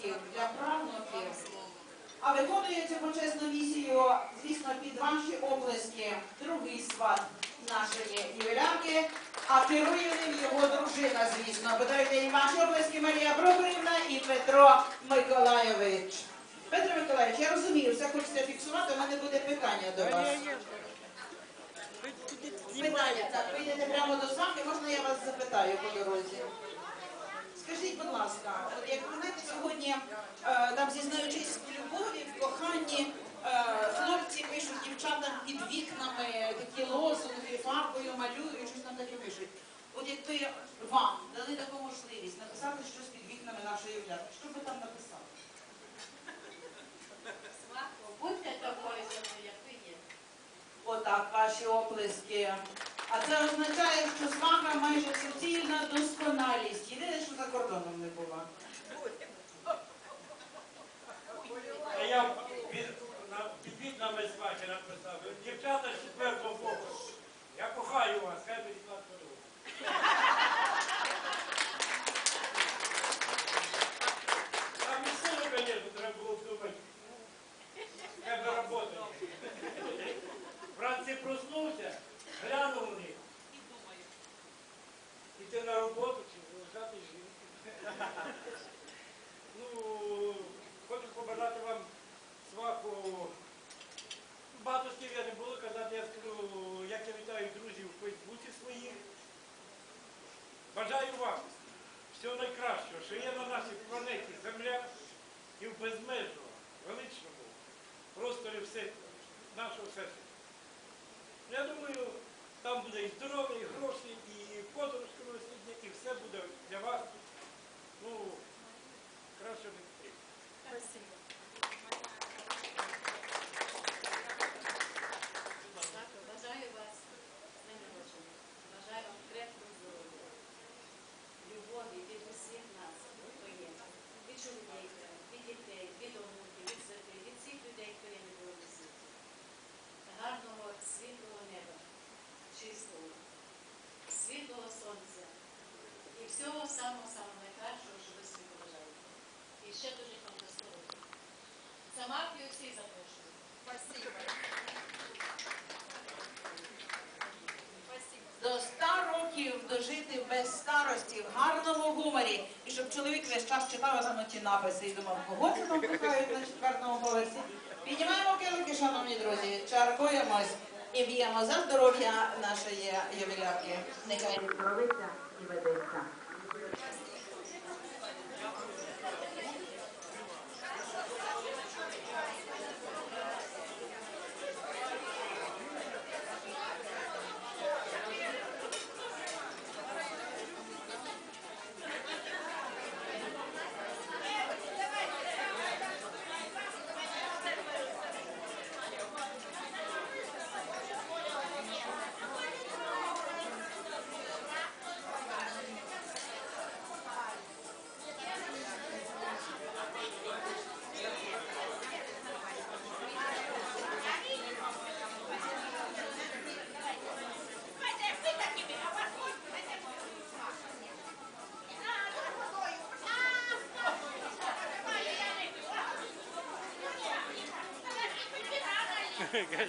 внуків, для правнуків. А виконує цю почесну місію, звісно, під ваші оплески, другий сват нашої ювілярки, а керує ним його дружина, звісно. Подайте їм ваші оплески Марія Прокорівна і Петро Миколайович. Петро Миколайович, я розумію, все хочеться фіксувати, у мене буде питання до вас. Питання, так, ви йдете прямо до свахи, можна я вас запитаю по дорозі? Скажіть, будь ласка, от як ви знаєте, сьогодні, е, там зізнаючись в любові, в коханні, е, хлопці пишуть дівчатам під вікнами такі лозунги, фарбою малюють, щось там таке пишуть. От якби вам дали таку можливість написати щось під вікнами нашої ювілярки, що б ви там написали? Свахо, будьте такою самою, як ви є. Отак, ваші оплески. А це означає, що сваха майже суцільна досконалість. Єдине, кордоном не була. А я під, на, під вікнами написав. Дівчата з четвертого боку. Я кохаю вас, хай вас дорогу. Там і силу, звісно, треба було думати. Хай би роботи. Вранці проснувся, глянув на них. Іти на роботу чи залишати жінку. Ну, хочу побажати вам сваху. Багато слів я не буду казати, я скажу, як я вітаю друзів у Фейсбуці своїх. Бажаю вам всього найкращого, що є на нашій планеті Земля і в безмежному, величному просторі все, нашого всесвіту. Я думаю, там буде і здоров'я, і гроші, і подорож кругосвітня, і все буде для вас. Ну, краще не потрібно. Свахо, бажаю вас з днем народження. Бажаю вам крепкого здоров'я, любові від усіх нас, хто є. Від чоловіка, від дітей, від онуків, від святих, від всіх людей, хто є на білому світі. Гарного світлого неба, чистого, світлого сонця і всього самого-самого найкращого, що ви собі побажаєте. І ще дуже вам до здоров'я. Сама і усіх запрошую. До 100 років дожити без старості, в гарному гуморі. І щоб чоловік весь час читав там ті написи і думав, кого це там пихають на четвертому поверсі. Піднімаємо килики, шановні друзі, чаркуємось і б'ємо за здоров'я нашої ювілярки. Нехай здоровиться і ведеться. Guys,